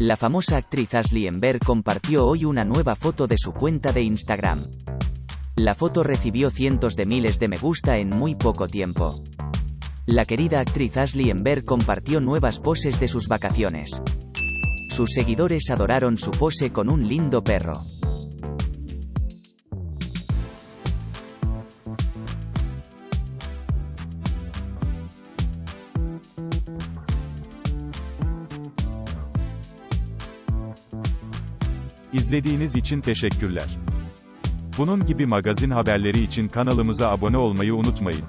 La famosa actriz Ashley Enver compartió hoy una nueva foto de su cuenta de Instagram. La foto recibió cientos de miles de me gusta en muy poco tiempo. La querida actriz Ashley Enver compartió nuevas poses de sus vacaciones. Sus seguidores adoraron su pose con un lindo perro. İzlediğiniz için teşekkürler. Bunun gibi magazin haberleri için kanalımıza abone olmayı unutmayın.